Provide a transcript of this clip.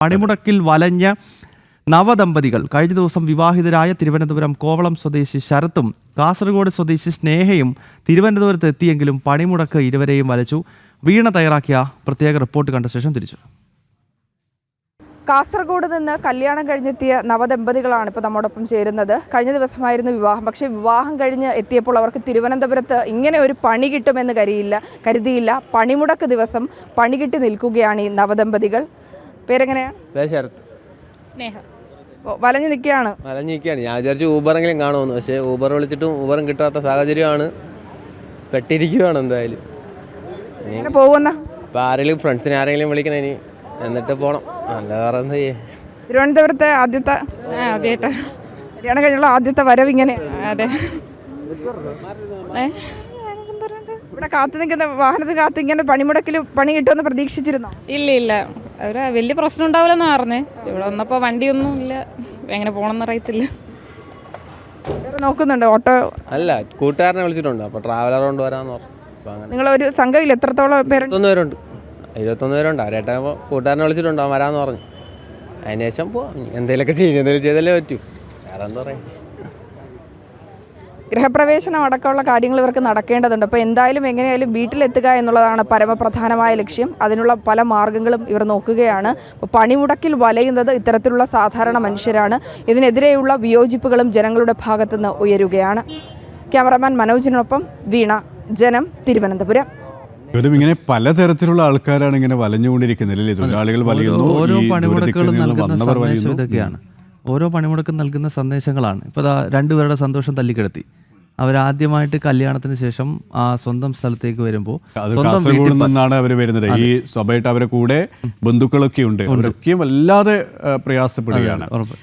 പണിമുടക്കിൽ വലഞ്ഞ നവദമ്പതികൾ കഴിഞ്ഞ ദിവസം വിവാഹിതരായ തിരുവനന്തപുരം കോവളം സ്വദേശി ശരത്തും കാസർഗോഡ് സ്വദേശി സ്നേഹയും തിരുവനന്തപുരത്ത് എത്തിയെങ്കിലും പണിമുടക്ക് ഇരുവരെയും വലച്ചു. വീണ തയ്യാറാക്കിയ പ്രത്യേക റിപ്പോർട്ട് കണ്ട ശേഷം തിരിച്ചു. കാസർഗോഡ് നിന്ന് കല്യാണം കഴിഞ്ഞെത്തിയ നവദമ്പതികളാണ് ഇപ്പോൾ നമ്മോടൊപ്പം ചേരുന്നത്. കഴിഞ്ഞ ദിവസമായിരുന്നു വിവാഹം. പക്ഷേ വിവാഹം കഴിഞ്ഞ് എത്തിയപ്പോൾ അവർക്ക് തിരുവനന്തപുരത്ത് ഇങ്ങനെ ഒരു പണി കിട്ടുമെന്ന് കരുതിയില്ല കരുതിയില്ല. പണിമുടക്ക് ദിവസം പണി കിട്ടി നിൽക്കുകയാണ് ഈ നവദമ്പതികൾ. പേരെങ്ങനെയാണ് പേര് ശരത്ത് സ്നേഹം. ഓ, വലഞ്ഞു നിൽക്കുകയാണ്. മലഞ്ഞിരിക്കുകയാണ് ഞാൻ വിചാരിച്ചു ഊബറെങ്കിലും കാണുമെന്ന്. പക്ഷേ ഊബർ വിളിച്ചിട്ടും ഊബറും കിട്ടാത്ത സാഹചര്യമാണ്. പെട്ടിരിക്കുകയാണ് എന്തായാലും. എങ്ങനെ പോകുന്ന ഇപ്പം ആരെങ്കിലും ഫ്രണ്ട്സിനെ ആരെങ്കിലും വിളിക്കണം ഇനി. എന്നിട്ട് പോകണം നല്ല വേറെ എന്താ ചെയ്യേ? തിരുവനന്തപുരത്തെ ആദ്യത്തെ ആദ്യമായിട്ടാ. കല്യാണം കഴിഞ്ഞുള്ള ആദ്യത്തെ വരവ് ഇങ്ങനെ. അതെ? ഇവിടെ കാത്തു നിൽക്കുന്ന വാഹനത്തിൽ കാത്ത് ഇങ്ങനെ പണിമുടക്കിൽ പണി കിട്ടുമെന്ന് പ്രതീക്ഷിച്ചിരുന്നോ? ഇല്ല ഇല്ല. അവർ വലിയ പ്രശ്നം ഉണ്ടാവില്ലെന്ന് പറഞ്ഞേ. ഇവിടെ വന്നപ്പോൾ വണ്ടിയൊന്നും ഇല്ല. എങ്ങനെ പോകണമെന്ന് അറിയത്തില്ല. നോക്കുന്നുണ്ട്? ഓട്ടോ അല്ല കൂട്ടുകാരനെ വിളിച്ചിട്ടുണ്ട്. അപ്പോൾ ട്രാവലർ കൊണ്ടുവരാന്ന് പറഞ്ഞു. അപ്പോൾ അങ്ങനെ. നിങ്ങൾ ഒരു സംഘത്തിൽ എത്രത്തോളം പേരുണ്ട് ഇരുപത്തൊന്ന് പേരുണ്ട്. ഇരുപത്തൊന്ന് പേരുണ്ട്. അവരേട്ടാകുമ്പോൾ കൂട്ടുകാരനെ വിളിച്ചിട്ടുണ്ട്? വരാന്ന് വരാമെന്ന് പറഞ്ഞു അതിനുശേഷം പോവാം എന്തെങ്കിലുമൊക്കെ ചെയ്യും. എന്തെങ്കിലും ചെയ്തല്ലേ പറ്റൂ. വേറെ എന്താ പറയുക ഗൃഹപ്രവേശനം അടക്കമുള്ള കാര്യങ്ങൾ ഇവർക്ക് നടക്കേണ്ടതുണ്ട്. അപ്പോൾ എന്തായാലും എങ്ങനെയായാലും വീട്ടിലെത്തുക എന്നുള്ളതാണ് പരമപ്രധാനമായ ലക്ഷ്യം. അതിനുള്ള പല മാർഗങ്ങളും ഇവർ നോക്കുകയാണ്. പണിമുടക്കിൽ വലയുന്നത് ഇത്തരത്തിലുള്ള സാധാരണ മനുഷ്യരാണ്. ഇതിനെതിരെയുള്ള വിയോജിപ്പുകളും ജനങ്ങളുടെ ഭാഗത്തുനിന്ന് ഉയരുകയാണ്. ക്യാമറമാൻ മനോജിനൊപ്പം വീണ ജനം തിരുവനന്തപുരം. ഇവരും ഇങ്ങനെ പലതരത്തിലുള്ള ആൾക്കാരാണ് ഇങ്ങനെ വലഞ്ഞുകൊണ്ടിരിക്കുന്നത് തൊഴിലാളികൾ വലയുന്നു ഓരോ പണിമുടക്കുകളും നൽകുന്ന സന്ദേശം ഇതൊക്കെയാണ്. ഓരോ പണിമുടക്കും നൽകുന്ന സന്ദേശങ്ങളാണ്. ഇപ്പോൾ ദാ രണ്ടുപേരുടെ സന്തോഷം തല്ലിക്കെടുത്തി. അവരാദ്യമായിട്ട് കല്യാണത്തിന് ശേഷം ആ സ്വന്തം സ്ഥലത്തേക്ക് വരുമ്പോൾ സ്വന്തം വീട്ടിൽ നിന്നാണ് അവർ വരുന്നത്. ഈ സ്വാഭാവികമായിട്ട് അവരെ കൂടെ ബന്ധുക്കളൊക്കെ ഉണ്ട്. അവരൊക്കെയും വല്ലാതെ പ്രയാസപ്പെടുകയാണ്. ഉറപ്പ്.